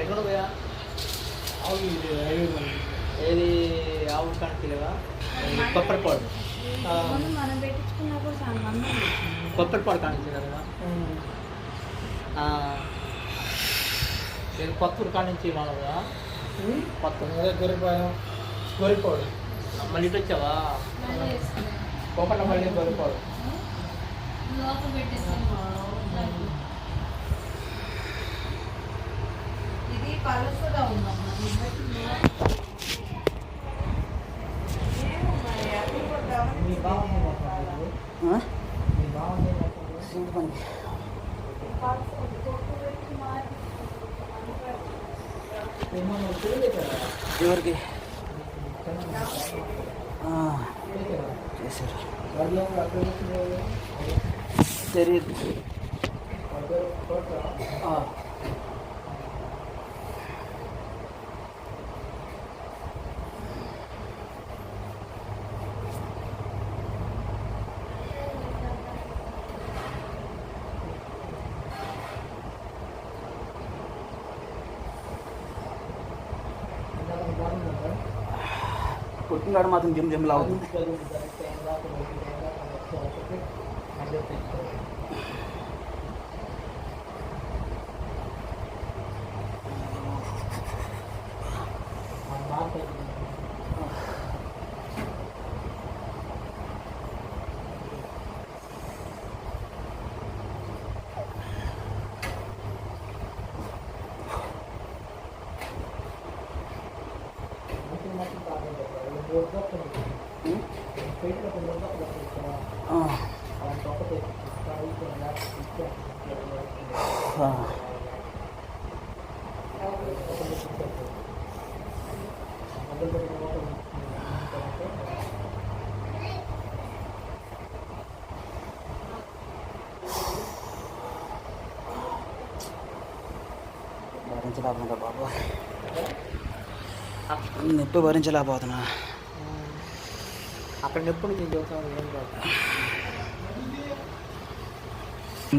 ఎక్కడ పోయా? ఏది? ఆవు కానికి లేవా కొప్పరిపాడు మనం. కొప్పరిపాడు కానికి కదా ఆ. నేను కొత్తూరు కాడ నుంచి మామూలుగా కొత్తూరు. గొర్రెపాయం. గొర్రెపాడు. మళ్ళీ ఇటు వచ్చావా? మళ్ళీ వేసుకున్నాం. తొక్కు పెట్టి మార్చి ఎవరికి చేశారు తెలియదు ఆ. మాత్రం జిమ్ జిమ్ లాగుతుంది ఆ. ఆ. భరించలేకపోతున్నా బాబు? నొప్పి భరించలేకపోతున్నా. అక్కడ ఎప్పుడు నేను చూసాను ఏం కాదు.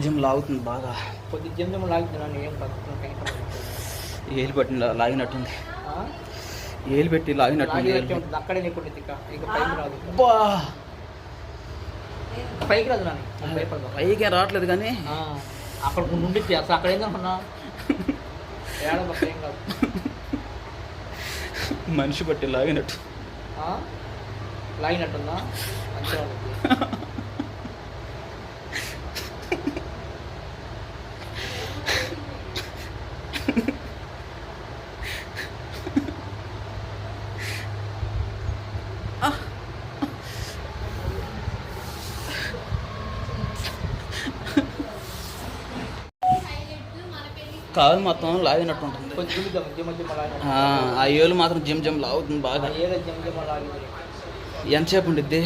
జిమ్ లాగుతుంది బాగా. కొద్ది జిమ్ జిమ్ లాగుతున్నాను ఏం ఏలు పెట్టి లాగినట్టుంది. ఏలు పెట్టి లాగినట్టుంది అక్కడే ఉంటుంది ఇక పైకి రాదు. అబ్బా పైకి రాదు నాని పైకి రావట్లేదు కానీ. అక్కడ ఉండిద్ది అసలు అక్కడ ఏందనుకున్నా? మనిషి పట్టి లాగినట్టు? లాగినట్టుందా కాలు మొత్తం లాగినట్టు ఉంటుంది. ఆ, ఏలు మాత్రం జిమ్ జిమ్ లాగుతుంది బాగా ఏదో జిమ్ జిమ్ లాగింది ఎంతసేపు ఉండిద్ది?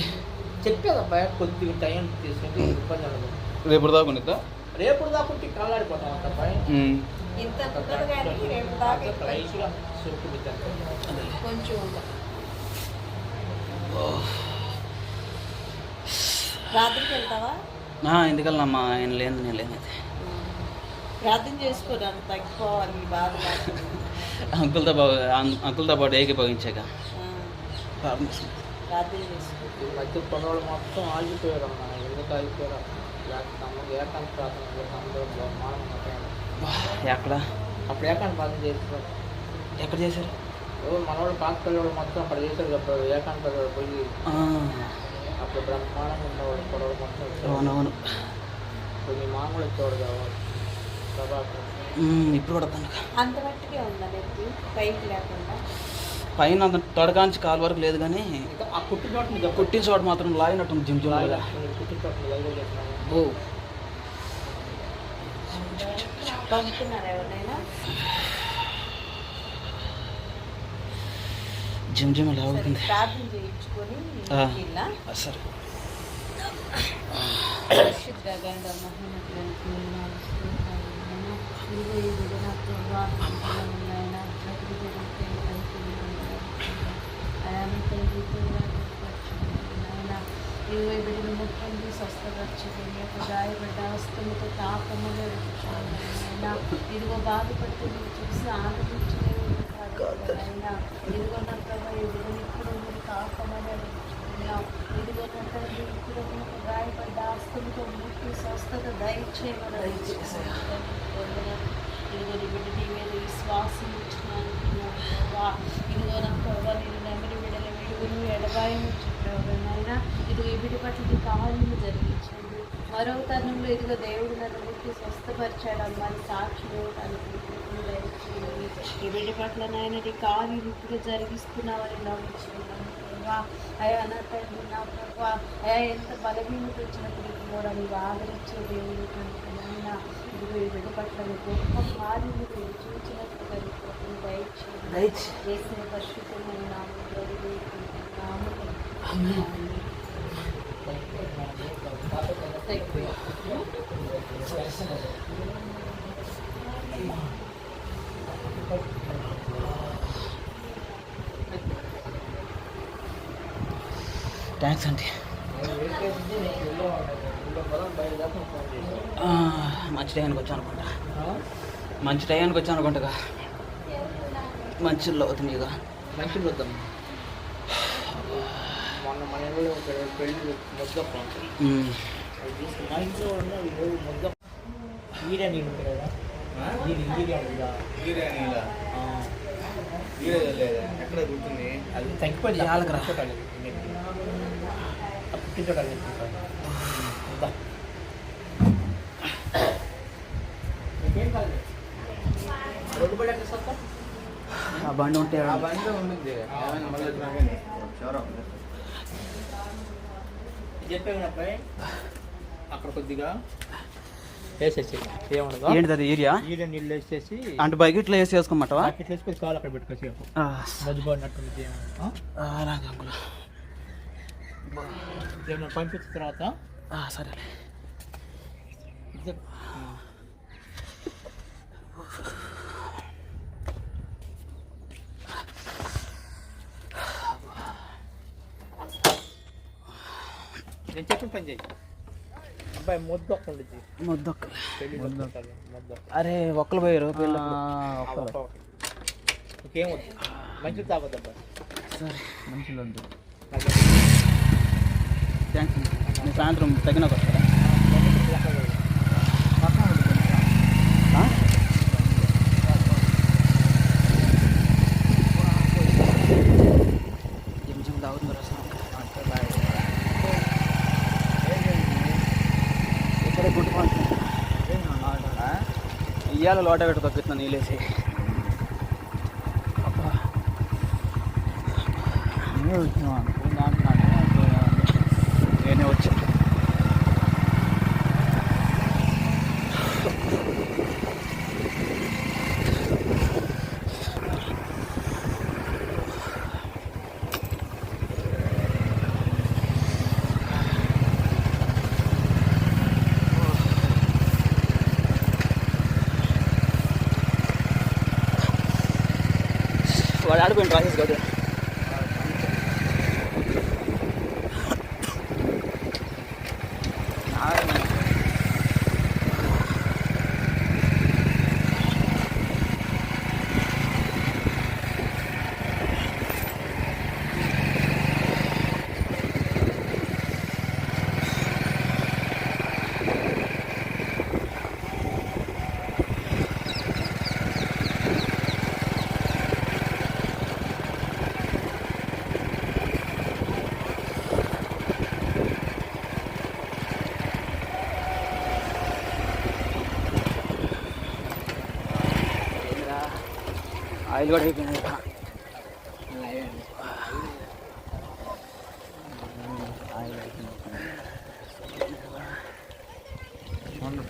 చెప్పేదబ్బా కొద్దిగా టైం తీసుకుంటే ఇబ్బంది ఉండదు రేపు దాకా ఉండిద్దా? రేపు కళ్ళాడిపోతాం అంత పైన ఇంత రేపు దాకా బిడ్డ. కొంచెం. రాత్రికి వెళ్తావా? ఎందుకల్లమ్మా ఆయన లేని నేను లేనైతే ప్రార్థన చేసుకోవడానికి తగ్గిపోవాలి బాధ. అంకుల్తో బాగా అంకుల్తో పాటు ఏకీభవించాక. ఆ, చేసుకుంటా. ఈ మధ్య కొనవాళ్ళు మొత్తం ఆగిపోయారు అన్న. ఎందుకు ఆగిపోయారు లేకపోతే ఏకాంత ప్రార్థన. వా, ఎక్కడ? అప్పుడు ఏకాంత ప్రార్థన చేస్తారు ఎక్కడ చేశారు? మనవాళ్ళు పాత పిల్లలు మొత్తం అక్కడ చేశారు కదా ఏకాంత పోయి. అప్పుడు బ్రహ్మాండంగా ఉండేవాడు కొడవలు మొత్తం వచ్చేవాడు. అవునవును. ఇప్పుడు మీ మామూలు వచ్చేవాడు ప్రభాకర్. ఉమ్, ఇప్పుడు కూడా అంత మట్టుకే ఉందా పైకి లేకుండా? పైన అంత తొడకాంచి కాలు వరకు లేదు కానీ కుట్టిన చోట మాత్రం లాగినట్టుంది జిమ్ జిమ్ జిమ్ జిమ్ లాగుతుంది సరే ప్రకృతి ఇరవై బిడ్డలు ముట్టండి స్వస్థపరచండి యొక్క గాయపడ్డ హస్తముతో తాపములు నాయన ఇదిగో బాధపడుతూ మీరు చూసి ఆనందించే అయినా ఇదిగో నా ప్రభా ఇదిగో ఇప్పుడు మీరు కాకమని అడుగుతున్నాం ఇదిగో నా తండ్రి ఇప్పుడు మీకు గాయపడ్డ ఆస్తులతో ముట్టి స్వస్థత దయచేయమని ఇదిగో నీ బిడ్డ నీ మీద విశ్వాసం ఇచ్చిన ప్రభా ఇదిగో నా ప్రభా నేను నెమ్మది బిడ్డల ఎడబాయం నాయన ఇదిగో ఈ బిడ్డ పట్ల నీ కార్యము జరిగించండి. మరో తరుణంలో ఇదిగో దేవుడు నన్ను ముట్టి స్వస్థపరిచాడు అమ్మని సాక్షి ఇవ్వడానికి కృపను దయచేయండి. ఈ బిడ్డ పట్ల నాయన నీ కార్యం ఇప్పుడు జరిగిస్తున్నావని నమ్ముచున్నాను ప్రభా. అయ్యా తండ్రి నా ప్రభా. అయ్యా ఎంత బలహీనత వచ్చినప్పటికీ కూడా నీవు ఆదరించే దేవుడు కనుక ఇదిగో ఈ బిడ్డ పట్ల గొప్ప కృపను దయచేయండి. వేసిన పరిశుద్ధమైన నామంలో వేడుకుంటున్నాము. థ్యాంక్స్ అండి మంచి టైంకి వచ్చాను అనుకుంటా. మంచి టైంకి వచ్చాను అనుకుంటా. మంచిలో అవుతుంది ఇక మంచి వద్దాం మొన్న మన పెళ్ళి ఉంటుంది. అది తీసుకుని మా ఇంట్లో ఉన్న ఈరోజు నీళ్ళు కదా. ఎక్కడ గుర్తుంది? అది తగ్గిపోయింది ఆ బండి ఉంటే ఆ బండిలో ఉండింది ఏమైనా అక్కడ కొద్దిగా వేసేసి అది ఏరియా? ఈడే నీళ్ళు వేసేసి అంటే బైక్ ఇట్లా వేసి వేసుకోమంటావా? ప్యాకెట్ వేసుకొని కాలు అక్కడ ఏమన్నా ఆ, అలాగే అంకుల్. ఏమన్నా పంపించిన తర్వాత ఆ, సరేలే. నేను చెప్పిన పని చేయి. అబ్బాయి ముద్దొక్క పెళ్ళి ముద్ద ముద్ద అరే ఒక్కరు పోయారు పెళ్ళి ఇంకేం వద్దు. మంచిది తాగొద్దు అబ్బాయి సరే. మంచిది థ్యాంక్స్ సాయంత్రం తగినాక వస్తారా ఆ? జిమ్ జిమ్ తాగుతుంది రా సార్. ఇక్కడే గుడ్ మార్నింగ్ ఇయ్యాల లోట పెట్టి తగ్గుతున్నా నీళ్ళేసి. నేనే వచ్చాను அடுப்பு ப்ராசஸ் காட்டு గౌడ్ కూడా అయిపోయింది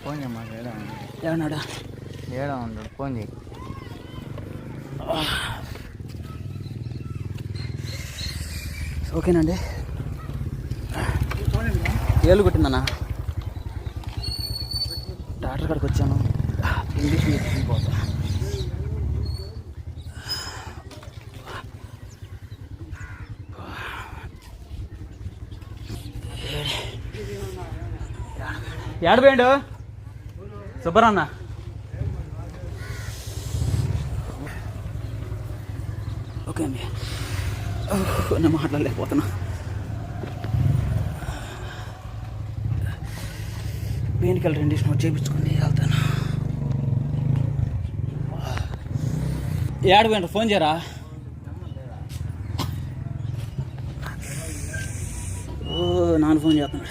ఫోన్ చేయమ్మా ఏడా ఏమన్నాడా ఏడా ఉన్నాడు ఫోన్ చేయి ఓకేనండి. ఏళ్ళు కొట్టిందన్నా? డాక్టర్ కాడికి వచ్చాను. ఇంగ్లీష్ మీద పోతా. ఏడపోయాడు సుబ్బరన్న. ఓకే అండి. నేను మాట్లాడలేకపోతున్నా. పెయిన్ కిల్లర్ ఇండిషన్ చేయించుకుని వెళ్తాను. ఏడపోయాడు ఫోన్ చేయరా? ఓ నాన్న ఫోన్ చేస్తున్నాడు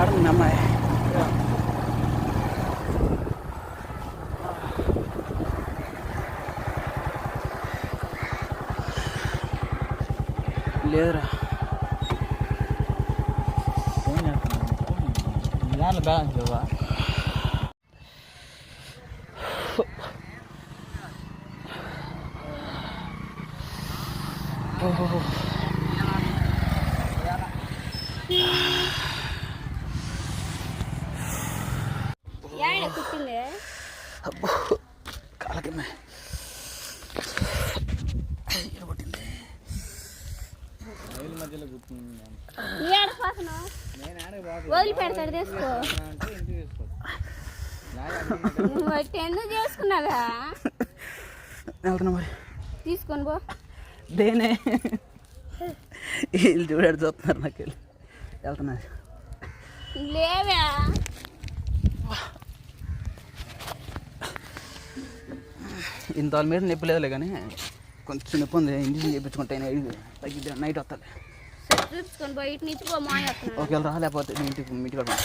ఏడుంది అమ్మాయి ఏడ కుట్టింది? అబ్బో కాలకి పట్టింది రైలు మధ్యలో కూర్చుంది ఏడ పోతున్నావు నేను ఆడకి బాగా వదిలిపెడతాడు తీసుకో. అంటే ఇంటికి తీసుకో. నువ్వు బట్టి ఎందుకు చేసుకున్నావా వెళ్తున్నా మరి. తీసుకొని పో. దేనే వీళ్ళు చూడాడు చూస్తున్నారు నాకు వెళ్ళి వెళ్తున్నా లేవా ఇంత వాళ్ళ మీద నొప్పి లేదులే కానీ కొంచెం నొప్పి ఉంది ఇంజక్షన్ చేయించుకుంటే తగ్గిద్ది నైట్ వస్తున్నాడు ఒకవేళ రాలేకపోతే మీ ఇంటికి మీ ఇంటికి?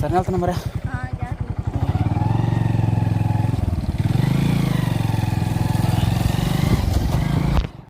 సరే వెళ్తున్నా మరి